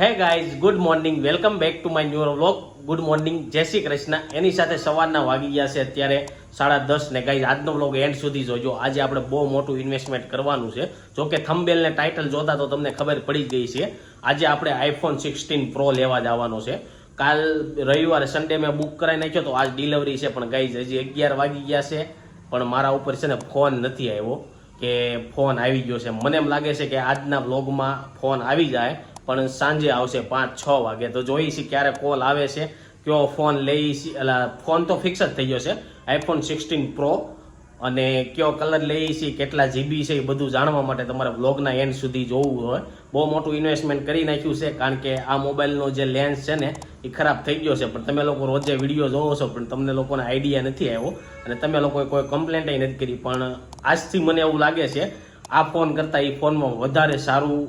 Hey guys good morning welcome back to my new vlog good morning જય શ્રી કૃષ્ણ એની સાથે સવારના વાગી ગયા છે અત્યારે સાડા દસ ને ગાઈઝ આજનો વ્લોગ એન્ડ સુધી જોજો. આજે આપણે બહુ મોટું ઇન્વેસ્ટમેન્ટ કરવાનું છે. જો કે થંબેલ ને ટાઇટલ જોતા તો તમને ખબર પડી ગઈ છે. આજે આપણે આઈફોન સિક્સટીન પ્રો લેવા જવાનો છે. કાલ રવિવારે સન્ડે મેં બુક કરાવી નાખ્યો તો આજ ડિલિવરી છે. પણ ગાઈઝ હજી અગિયાર વાગી ગયા છે. પણ મારા ઉપર છે ને ફોન નથી આવ્યો કે ફોન આવી ગયો છે. મને એમ લાગે છે કે આજના બ્લોગમાં ફોન આવી જાય. પણ સાંજે આવશે પાંચ, છ વાગે. તો જોઈએ છીએ ક્યારે કોલ આવે છે, કયો ફોન લઈ એટલે ફોન તો ફિક્સ જ થઈ ગયો છે. આઈફોન સિક્સટીન પ્રો અને કયો કલર લઈ છે, કેટલા જીબી છે, એ બધું જાણવા માટે તમારે બ્લોગના એન્ડ સુધી જોવું હોય. બહુ મોટું ઇન્વેસ્ટમેન્ટ કરી નાખ્યું છે, કારણ કે આ મોબાઈલનો જે લેન્સ છે ને, એ ખરાબ થઈ ગયો છે. પણ તમે લોકો રોજે વીડિયો જોવો છો, પણ તમને લોકોને આઈડિયા નથી આવ્યો. અને તમે લોકોએ કોઈ કમ્પ્લેન્ટ નથી કરી. પણ આજથી મને એવું લાગે છે આ ફોન કરતાં એ ફોનમાં વધારે સારું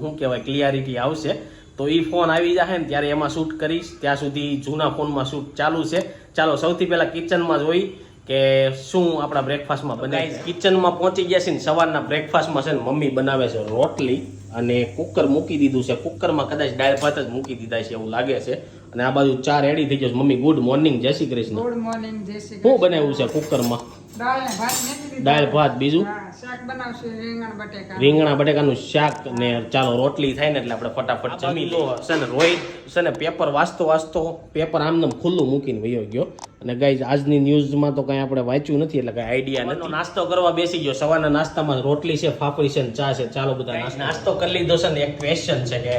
શું કહેવાય ક્લિયરિટી આવશે. તો એ ફોન આવી જશે ને ત્યારે એમાં શૂટ કરીશ. ત્યાં સુધી જૂના ફોનમાં શૂટ ચાલુ છે. ચાલો સૌથી પહેલા કિચનમાં જોઈ કે શું આપણા બ્રેકફાસ્ટમાં બનાવી કિચનમાં પહોંચી ગયા છે ને સવારના બ્રેકફાસ્ટમાં છે ને મમ્મી બનાવે છે રોટલી અને કુકર મૂકી દીધું છે. કુકરમાં કદાચ દાળ ભાત જ મૂકી દીધા છે એવું લાગે છે. અને આ બાજુ ચા રેડી થઈ ગયો છે. મમ્મી ગુડ મોર્નિંગ જય શ્રી કૃષ્ણ. ગુડ મોર્નિંગ જય શ્રી શું બનાવ્યું છે કુકરમાં દાળ ભાત દાળ ભાત બીજું? હા શાક બનાવશે રીંગણ બટેકા. રીંગણા બટેકાનું શાક ને ચાલો રોટલી થાય ને એટલે આપણે ફટાફટ જમી લો. છે ને રોહિત છે ને પેપર વાંચતો વાંચતો પેપર આમને ખુલ્લું મૂકીને વયો ગયો. અને ગાઈઝ આજની ન્યૂઝમાં તો કંઈ આપણે વાંચ્યું નથી એટલે કંઈ આઈડિયા નથી. નાસ્તો કરવા બેસી ગયો. સવારના નાસ્તામાં રોટલી છે ફાફડી છે ને ચા છે. ચાલો બધા નાસ્તો કરી લીધો છે ને એક ક્વેશ્ચન છે કે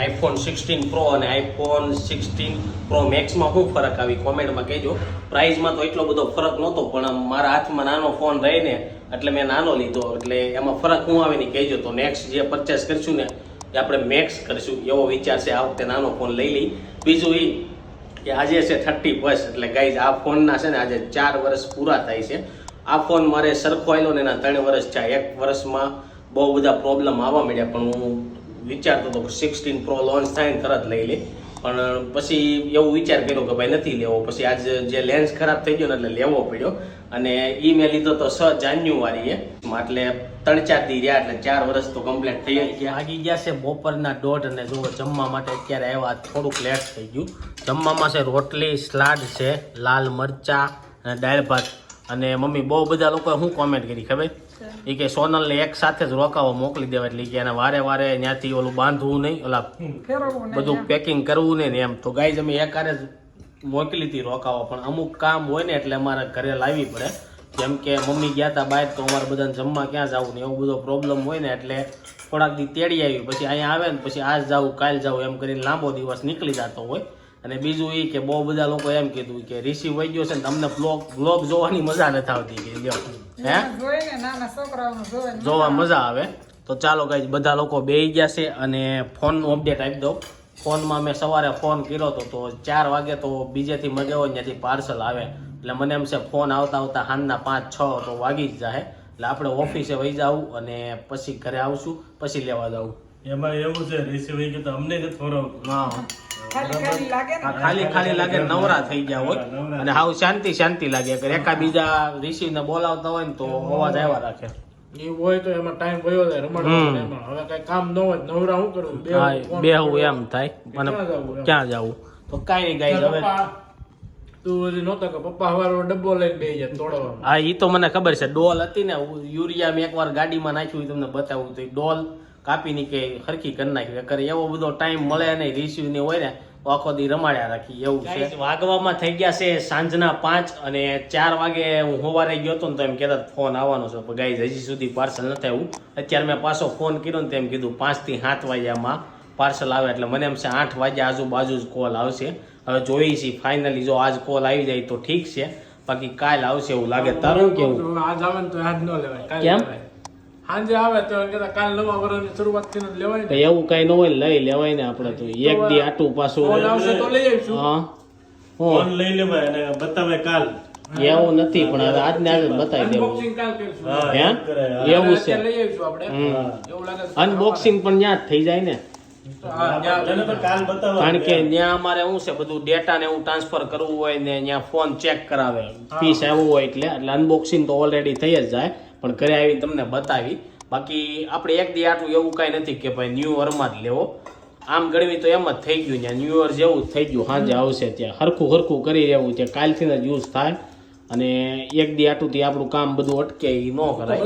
આઈફોન સિક્સટીન પ્રો અને આઈફોન સિક્સટીન પ્રો મેક્સમાં શું ફરક આવી? કોમેન્ટમાં કહેજો. પ્રાઇઝમાં તો એટલો બધો ફરક નહોતો પણ મારા હાથમાં નાનો ફોન રહીને એટલે મેં નાનો લીધો. એટલે એમાં ફરક હું આવે ને કહેજો. તો નેક્સ્ટ જે પરચેસ કરીશું ને એ આપણે મેક્સ કરીશું. એવો વિચાર છે આ વખતે નાનો ફોન લઈ લઈ. બીજું એ કે આજે છે થર્ટી ફર્સ્ટ એટલે ગાઈઝ આ ફોનના છે ને આજે ચાર વર્ષ પૂરા થાય છે. આ ફોન મારે સરખો આવેલો ને એના ત્રણ વર્ષ છે એક વર્ષમાં બહુ બધા પ્રોબ્લેમ આવવા માંડ્યા, પણ હું વિચારતો હતો કે સિક્સટીન પ્રો લોન્ચ થાય ને તરત લઈ લે પણ પછી એવું વિચાર કર્યો કે ભાઈ નથી લેવો. પછી આજ જે લેન્સ ખરાબ થઈ ગયો ને એટલે લેવો પડ્યો. અને ઈ મેં લીધો તો છ જાન્યુઆરીએ. એટલે ત્રણ ચાર દી રહ્યા એટલે ચાર વર્ષ તો કમ્પ્લીટ થઈ ગયા આગી ગયા છે બપોરના દોઢ અને જો જમવા માટે અત્યારે આવ્યા થોડુંક લેટ થઈ ગયું. જમવામાં છે રોટલી સલાડ છે લાલ મરચા અને દાળ ભાત. અને મમ્મી બહુ બધા લોકોએ શું કોમેન્ટ કરી ખબર? એ કે સોનલને એક સાથે જ રોકાવો મોકલી દેવા એટલે કે એને વારે વારે ત્યાંથી ઓલું બાંધવું નહીં ઓલા બધું પેકિંગ કરવું નહીં ને એમ. તો ગાય અમે એકારે જ મોકલી હતી રોકાવા. પણ અમુક કામ હોય ને એટલે અમારે ઘરે લાવવી પડે. જેમ કે મમ્મી ગયા હતા બહાર તો અમારે બધાને જમવા ક્યાં જવું ને એવો બધો પ્રોબ્લેમ હોય ને એટલે થોડાક દી તેડી આવી. પછી અહીંયા આવે ને પછી આજ જાવું કાલ જાવું એમ કરીને લાંબો દિવસ નીકળી જતો હોય. અને બીજું એ કે બહુ બધા લોકો એમ કીધું કે રિસીવ વહી ગયો છે ને તમને બ્લોગ બ્લોગ જોવાની મજા નથી આવતી કે લ્યો. હે? જોવા મજા આવે. તો ચાલો કઈ બધા લોકો બેસી ગયા છે અને ફોનનું અપડેટ આપી દઉં. ફોનમાં મેં સવારે ફોન કર્યો હતો તો ચાર વાગે તો બીજેથી મગાવો ત્યાંથી પાર્સલ આવે. એટલે મને એમ છે ફોન આવતા આવતા હાંજના પાંચ છ તો વાગી જ જાય એટલે આપણે ઓફિસે વહી જાવું અને પછી ઘરે આવશું પછી લેવા જવું એમાં એવું છે રિસીવિંગ કે તો અમને નથી ફરવતું હા. ખાલી ખાલી લાગે ખાલી ખાલી લાગે નવરા થઈ ગયા હોય. અને હાવ શાંતિ શાંતિ લાગે. એકાબીજા એકા બીજા રિસીવને બોલાવતા હોય ને તો અવાજ આવ્યા રાખે. એવું હોય તો એમાં ટાઈમ વયો જાય રમણ હવે કઈ કામ ન હોય નવરા શું કરવું બે બે હું એમ થાય. મને ક્યાં જાવું તો કાંઈ નહીં ગાઈ હવે તું હજી કે પપ્પા હવારો ડબ્બો લઈને જાય તોડવામાં. હા એ તો મને ખબર છે. ડોલ હતી ને યુરિયા મેં એકવાર ગાડીમાં નાખ્યું તમને બતાવું તો ડોલ કાપીની કે હરખી કરી નાખી. કરે એવો બધો ટાઈમ મળે નહીં રિસીવ ને હોય ને આખો દી રમાડ્યા રાખી એવું છે. વાગવામાં થઈ ગયા છે સાંજના પાંચ અને ચાર વાગે હું હોવારે ગયો હતો ને તો એમ કહેતા ફોન આવવાનો છે. પણ ગાઈઝ હજી સુધી પાર્સલ નથી આવ્યું. અત્યારે મેં પાછો ફોન કર્યો ને તેમ કીધું પાંચથી સાત વાગ્યામાં પાર્સલ આવે. એટલે મને એમ છે આઠ વાગ્યા આજુબાજુ જ કોલ આવશે. હવે જોઈએ છીએ ફાઇનલી જો આજ કોલ આવી જાય તો ઠીક છે. બાકી કાલ આવશે એવું લાગે તારું કેવું? આજ આવે તો આજ ન લેવાય કેમ? સાંજે આવે તો એમ કહેતા કાલ નવા વર્ષની શરૂઆતથી લેવાય ને. એવું કઈ ન હોય લઈ લેવાય ને આપણે તો. એક દી આટું પાછું ફોન આવશે તો લઈ આવીશું. હા. ફોન હું લઈ લેવાય અને બતાવે કાલ. એવું નથી પણ હવે આજને આજે બતાવી દેવું. હા. એવું છે. અત્યારે લઈ આવીશું આપણે. હમ. એવું લાગે તો અનબોક્સિંગ પણ ત્યાં જ થઈ જાય ને. કારણ કે ત્યાં અમારે શું છે બધું ડેટા ને એવું ટ્રાન્સફર કરવું હોય ને ત્યાં ફોન ચેક કરાવે. પીસ આવ્યું હોય એટલે એટલે અનબોક્સિંગ તો ઓલરેડી થઈ જ જાય. પણ ઘરે આવીને તમને બતાવી. બાકી આપણે એક દી આટલું એવું કાંઈ નથી કે ભાઈ ન્યૂ યરમાં જ લેવો. આમ ગણવી તો એમ જ થઈ ગયું ત્યાં ન્યૂ યર જેવું થઈ ગયું. સાંજે આવશે ત્યાં. હરખું હરખું કરી રહેવું છે કાલથી જ યુઝ થાય. અને એક દી આટુંથી આપણું કામ બધું અટકે એ ન કરાય.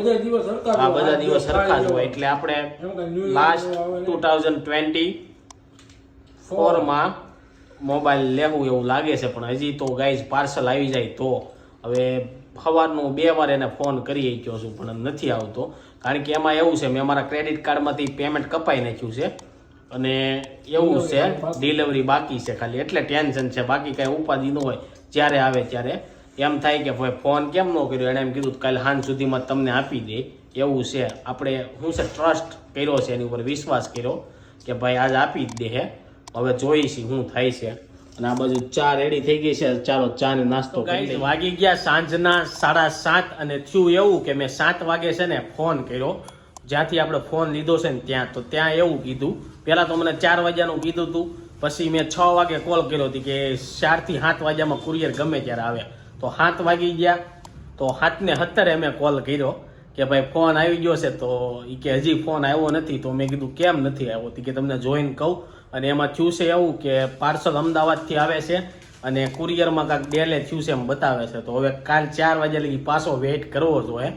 આ બધા દિવસ સરખા જ હોય. એટલે આપણે લાસ્ટ ટુ થાઉઝન્ડ ટ્વેન્ટી ફોરમાં મોબાઈલ લેવું એવું લાગે છે. પણ હજી તો ગાઈઝ પાર્સલ આવી જાય તો. હવે સવારનું બે વાર એને ફોન કરી ગયો છું પણ નથી આવતો. કારણ કે એમાં એવું છે મેં મારા ક્રેડિટ કાર્ડમાંથી પેમેન્ટ કપાઈ નાખ્યું છે અને એવું છે ડિલિવરી બાકી છે ખાલી. એટલે ટેન્શન છે બાકી કાંઈ ઉપાધિ ન હોય જ્યારે આવે ત્યારે. એમ થાય કે ભાઈ ફોન કેમ ન કર્યો? એણે એમ કીધું કાલે સાંજ સુધીમાં તમને આપી દે. એવું છે. આપણે હું છે ટ્રસ્ટ કર્યો છે એની ઉપર વિશ્વાસ કર્યો કે ભાઈ આજ આપી જ દે હે. હવે જોઈશી હું થાય છે. અને આ બાજુ ચા રેડી થઈ ગઈ છે. ચાલો ચા ને નાસ્તો વાગી ગયા સાંજના સાડા સાત અને થયું એવું કે મેં સાત વાગે છે ને ફોન કર્યો. જ્યાંથી આપણે ફોન લીધો છે ને ત્યાં. તો ત્યાં એવું કીધું. પહેલાં તો મને ચાર વાગ્યાનું કીધું હતું પછી મેં છ વાગે કોલ કર્યો હતી કે ચારથી સાત વાગ્યામાં કુરિયર ગમે ત્યારે આવે. તો સાત વાગી ગયા. તો સાતને સત્તરે મેં કોલ કર્યો કે ભાઈ ફોન આવી ગયો છે. તો એ કે હજી ફોન આવ્યો નથી. તો મેં કીધું કેમ નથી આવ્યો? તો કે તમને જોઈન કહું. અને એમાં થયું છે એવું કે પાર્સલ અમદાવાદથી આવે છે અને કુરિયરમાં કાંઈક ડેલે થયું છે એમ બતાવે છે. તો હવે કાલ ચાર વાગ્યા લગી પાછો વેઇટ કરવો જોઈએ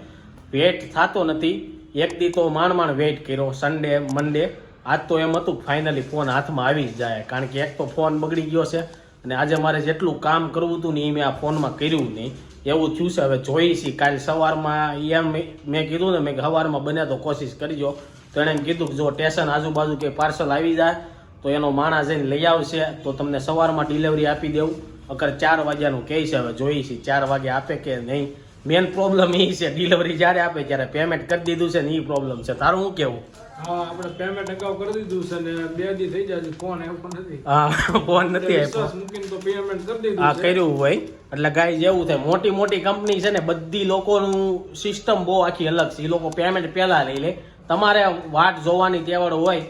વેઇટ થતો નથી. એક દી તો માંડ માંડ વેઇટ કર્યો. સન્ડે મંડે આજ તો એમ હતું ફાઇનલી ફોન હાથમાં આવી જ જાય. કારણ કે એક તો ફોન બગડી ગયો છે અને આજે મારે જેટલું કામ કરવું હતું ને એ મેં આ ફોનમાં કર્યું નહીં. એવું થયું છે. હવે જોઈ છીએ કાલ સવારમાં એમ મેં કીધું ને, મેં સવારમાં બને તો કોશિશ કરજો. તો એણે કીધું કે જો સ્ટેશન આજુબાજુ કે પાર્સલ આવી જાય તો એનો માણસ જઈને લઈ આવશે તો તમને સવારમાં ડિલિવરી આપી દેવું. અગર ચાર વાગ્યાનું કહે છે હવે જોઈ છીએ ચાર વાગે આપે કે નહીં? મેન પ્રોબ્લેમ એ છે ડિલિવરી જ્યારે આપે ત્યારે પેમેન્ટ કરી દીધું છે ને એ પ્રોબ્લેમ છે. તારું શું કેવું હા આપણે પેમેન્ટ અગાઉ કરી દીધું છે ને બે દી થઈ જાય ફોન આવ્યો પણ નથી. હા ફોન નથી આપ્યો. મૂકીને તો પેમેન્ટ કરી દીધું આ કર્યું હોય એટલે ગાય જેવું થાય મોટી મોટી કંપની છે ને બધી લોકોનું સિસ્ટમ બહુ આખી અલગ છે. એ લોકો પેમેન્ટ પહેલાં લઈ લે. તમારે વાટ જોવાની તેવડ હોય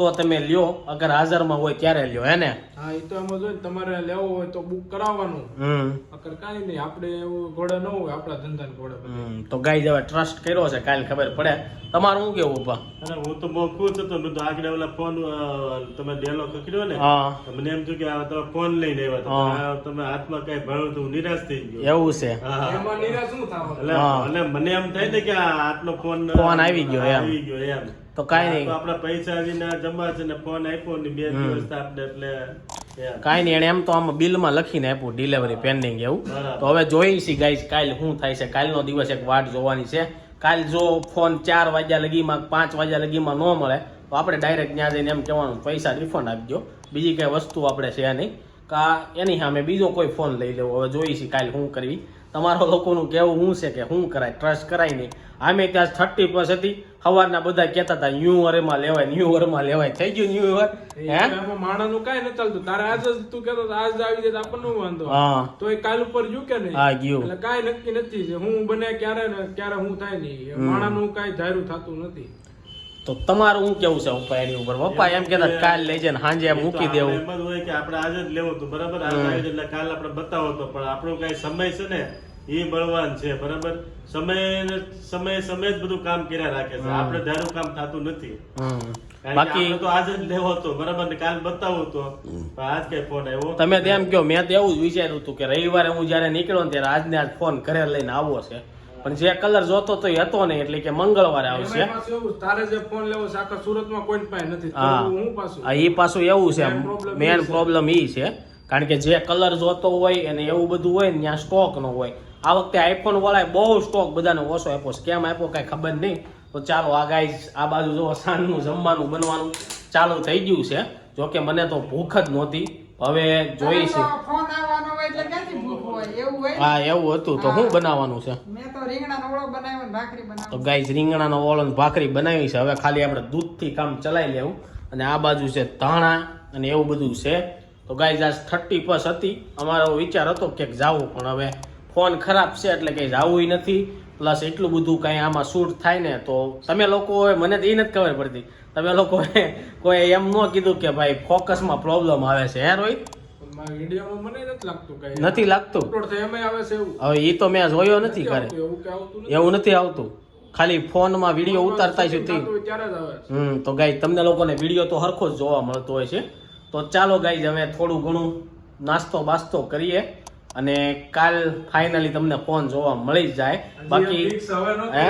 તો તમે લ્યો અગર હાજરમાં હોય ત્યારે લ્યો હે ને? હા એ તો એમ જ હોય તમારે લેવો હોય તો બુક કરાવવાનું. હમ. અગર કાંઈ નહીં આપણે એવું ઘોડે ન હોય આપણા ધંધાને ઘોડે તો ગાય જવા ટ્રસ્ટ કર્યો છે કાલ ખબર પડે. તમારું શું કેવું પપ્પા અરે હું તો બહુ ખુશ હતો મેં તો આગળ ઓલા ફોન તમે ડેલો ખકડ્યો ને? હા. મને એમ થયું કે આ તમે ફોન લઈને આવ્યા તો હા. આ તમે હાથમાં કઈ ભણ્યું તો હું નિરાશ થઈ ગયો. એવું છે. એમાં નિરાશ શું થવાનું? એટલે અને મને એમ થાય ને કે આ આટલો ફોન ફોન આવી ગયો એમ. આવી ગયો એમ. તો કાંઈ નહીં. આપણે પૈસા વિના ના જમા છે ને ફોન આપ્યો ને બે દિવસ આપણે એટલે. કાંઈ નહીં એને એમ તો આમાં બિલમાં લખીને આપ્યું ડિલિવરી પેન્ડિંગ એવું. તો હવે જોઈ છીએ ગાઈસ કાલ શું થાય છે? કાલનો દિવસ એક વાટ જોવાની છે. કાલ જો ફોન ચાર વાગ્યા લગીમાં પાંચ વાગ્યા લગીમાં ન મળે તો આપણે ડાયરેક્ટ ત્યાં જઈને એમ કહેવાનું પૈસા રિફંડ આપજો. બીજી કઈ વસ્તુ આપણે છે નહીં. કા એની સામે બીજો કોઈ ફોન લઈ લેવો. હવે જોઈશી કાલે શું કરવી. તમારો લોકોનું કેવું શું છે કે શું કરાય? ટ્રસ્ટ કરાય નહીં. આમે ત્યાં થર્ટી પ્લસ હતી. સવારના બધા કહેતા હતા ન્યુ વરમાં લેવાય ન્યુ વરમાં લેવાય. થઈ ગયું ન્યુ એમાં માણાનું કાંઈ નથી ચાલતું. તારે આજ જ તું કહેતો હતો, આજ આવી જાય આપણને વાંધો? હા. તો એ કાલ ઉપર ગયું કે નહીં? હા ગયું. એટલે કાંઈ નક્કી નથી. હું બને ક્યારે ને ક્યારે હું થાય નહીં. માણાનું કાંઈ ધાર્યું થતું નથી. તો તમારું શું કેવું છે પપ્પા એની ઉપર? પપ્પા એમ કહેતા કાલ લઈ જઈને સાંજે મૂકી દેવું. એમ જ હોય કે આપણે આજે જ લેવું હતું બરાબર? એટલે કાલ આપણે બતાવો તો પણ આપણો કઈ સમય છે ને એ બળવાન છે બરાબર? સમય સમય સમય જ બધું કામ કર્યા રાખે છે. આપણે ધારું કામ થતું નથી. કે બાકી તો આજે જ લેવો હતો બરાબર? ને કાલ બતાવો તો. આજ કઈ ફોન આવ્યો. તમે તેમ કહો મેં તો એવું જ વિચાર્યું હતું કે રવિવારે હું જ્યારે નીકળ્યો ને ત્યારે આજને આજ ફોન ઘરે લઈને આવવો છે. પણ જે કલર જોતો તો એ હતો નહીં એટલે કે મંગળવારે આવશે. તારે જે ફોન લેવો છે આખા સુરતમાં કોઈ પાસે નથી. હા. હું પાછું? આ એ પાછું એવું છે. મેન પ્રોબ્લેમ એ છે. કારણ કે જે કલર જોતો હોય અને એવું બધું હોય ને ત્યાં સ્ટોક ન હોય. આ વખતે આઈફોન વાળાએ બહુ સ્ટોક બધાને ઓછો આપ્યો છે. કેમ આપ્યો? કાંઈ ખબર નહીં. તો ચાલો આ ગાય આ બાજુ જો સાંજનું જમવાનું બનવાનું ચાલુ થઈ ગયું છે. જોકે મને તો ભૂખ જ નહોતી. હવે જોઈ છે ફોન આવવાનો હોય એટલે ક્યાંથી ભૂખ હોય એવું હોય ને? હા એવું હતું. તો શું બનાવવાનું છે? મેં તો રીંગણાનો ઓળો બનાવ્યો ને ભાખરી તો બનાવી ગાઈસ રીંગણાનો ઓળો ને ભાખરી બનાવી છે. હવે ખાલી આપણે દૂધથી કામ ચલાવી લેવું. અને આ બાજુ છે ધાણા અને એવું બધું છે. તો ગાય આજ થર્ટી પ્લસ હતી. અમારો વિચાર હતો કે જાવું પણ હવે ફોન ખરાબ છે એટલે કંઈ જવું નથી. પ્લસ એટલું બધું કાંઈ આમાં શૂટ થાય ને તો તમે લોકો મને તો એ નથી ખબર પડતી. તમે લોકો કોઈ એમ ન કીધું કે ભાઈ ફોકસમાં પ્રોબ્લેમ આવે છે. હે રોહિત? નથી લાગતું હવે એ તો મેં જોયો નથી ઘરે. એવું નથી. આવતું. ખાલી ફોનમાં વીડિયો ઉતારતા છું તે. હમ ગાઈ તમને લોકોને વીડિયો તો હરખો જ જોવા મળતો હોય છે. તો ચાલો ગાઈ હવે થોડું ઘણું નાસ્તો બાસ્તો કરીએ અને કાલ ફાઇનલી તમને ફોન જોવા મળી જ જાય. બાકી હે?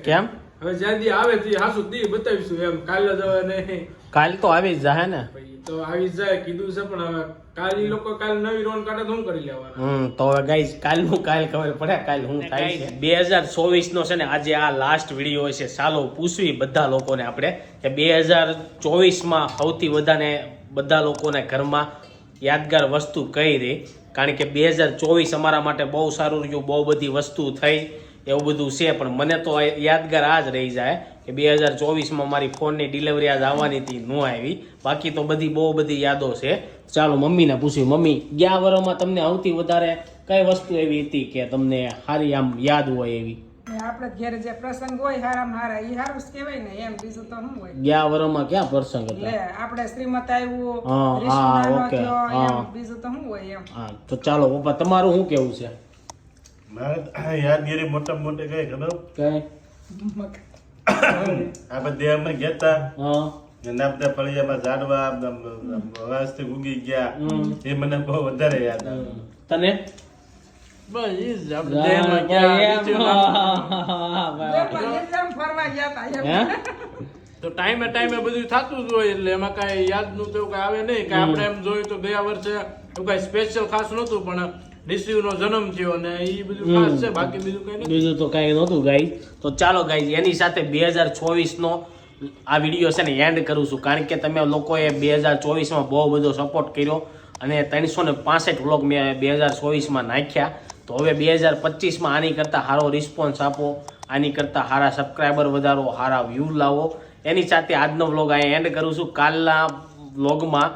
કેમ? હવે જ્યાં આવે તે હાસુ દી બતાવીશું એમ. કાલે જ હવે નહીં. કાલ તો આવી જ જાય ને. તો આવી જ જાય કીધું છે પણ હવે કાલ ઈ લોકો કાલ નવી રોન કાઢે તો શું કરી લેવાના? હમ તો હવે ગાઈઝ કાલનું કાલ ખબર પડે કાલ હું થાય છે. બે હજાર ચોવીસ નો છે ને આજે આ લાસ્ટ વીડિયો છે ચાલો પૂછવી બધા લોકોને આપણે કે બે હજાર ચોવીસમાં સૌથી વધારે બધા લોકોને ઘરમાં યાદગાર વસ્તુ કઈ રહી? કારણ કે બે હજાર ચોવીસ અમારા માટે બહુ સારું રહ્યું બહુ બધી વસ્તુ થઈ. એવું બધું છે પણ મને તો યાદગાર આ જ રહી જાય કે બે હજાર ચોવીસમાં મારી ફોનની ડિલિવરી આજ આવવાની હતી ન આવી. બાકી તો બધી બહુ બધી યાદો છે. ચાલો મમ્મીને પૂછ્યું મમ્મી ગયા વર્ષમાં તમને આવતી વધારે કઈ વસ્તુ એવી હતી કે તમને સારી આમ યાદ હોય એવી? આપણે ઘેર જે પ્રસંગ હોય હારામ હારા ઈ હારું કહેવાય ને એમ બીજું તો શું હોય? ગયા વર્ષમાં ક્યાં પ્રસંગ હતા? આપણે શ્રીમત આવ્યું હા, હા, ઓકે, હા. બીજું તો શું હોય એમ? હા તો ચાલો પપ્પા તમારું શું કેવું છે? મારે યાદગીરી મોટા મોટે કઈ ખબર? કઈ? આ બધે અમે ગયા નાપતા ફળિયામાં ઝાડવા અવાજથી ઉગી ગયા. એ મને બહુ વધારે યાદ આવે. તને? તા એમ. હે? તો ટાઈમે ટાઈમે બધું થતું જ હોય એટલે એમાં કઈ યાદનું તો કઈ આવે નહીં. કે આપણે એમ જોયું તો ગયા વર્ષે એવું કાંઈ સ્પેશિયલ ખાસ નતું પણ નો જન્મ થયો અને એ બધું ખાસ છે બાકી બીજું કઈ બીજું તો કઈ નહોતું ગાઈ. તો ચાલો ગાઈ એની સાથે બે હજાર નો આ વીડિયો છે ને એન્ડ કરું છું. કારણ કે તમે લોકોએ બે હજાર ચોવીસમાં બહુ બધો સપોર્ટ કર્યો અને ત્રણસો ને પાસઠ વ્લોગ મેં બે હજાર ચોવીસમાં નાખ્યા. તો હવે બે હજાર પચીસમાં આની કરતાં સારો રિસ્પોન્સ આપો. આની કરતાં સારા સબસ્ક્રાઈબર વધારો સારા વ્યૂ લાવો. એની સાથે આજનો વ્લોગ અહીંયા એન્ડ કરું છું. કાલના વ્લોગમાં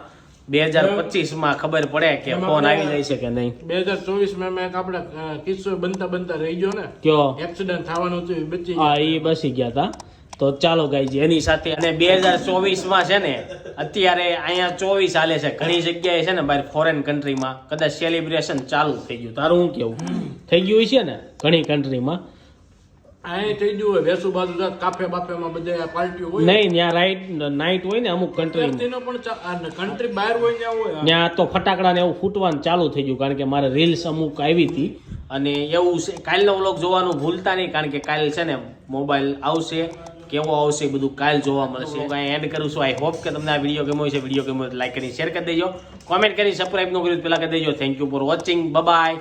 બે હજાર પચીસમાં ખબર પડે કે ફોન આવી જાય છે કે નહીં. બે હજાર ચોવીસમાં એક આપડે કિસ્સો બનતા બનતા રહી ગયો ને. કયો? એક્સિડન્ટ થવાનું હતું બચી હા એ બસી ગયા હતા તો ચાલો ગાઈજી એની સાથે અને બે હજાર ચોવીસમાં છે ને અત્યારે અહીંયા ચોવીસ હાલે છે. ઘણી જગ્યાએ છે ને બહાર ફોરેન કન્ટ્રીમાં કદાચ સેલિબ્રેશન ચાલુ થઈ ગયું. તારું હું કેવું? થઈ ગયું છે ને? ઘણી કન્ટ્રીમાં અહીં થઈ ગયું હોય વેસુ બાજુ કાફે બાફેમાં બધે પાર્ટીઓ હોય. નહીં ત્યાં રાઈટ નાઇટ હોય ને અમુક કન્ટ્રી પણ કન્ટ્રી બહાર હોય ત્યાં હોય ત્યાં તો ફટાકડા ને એવું ફૂટવાનું ચાલુ થઈ ગયું કારણ કે મારે રીલ્સ અમુક આવી હતી. અને એવું છે કાલનો વ્લોગ જોવાનું ભૂલતા નહીં કારણ કે કાલ છે ને મોબાઈલ આવશે કેવો આવશે બધું કાલ જોવા મળશે. હું એન્ડ કરું છું. આઈ હોપ કે તમને આ વીડિયો ગમ્યો છે વીડિયો ગમ્યો લાઈક કરી શેર કરી દેજો. કોમેન્ટ કરી સબસ્ક્રાઈબ ન કર્યું પહેલા કરી દેજો. Thank you for watching bye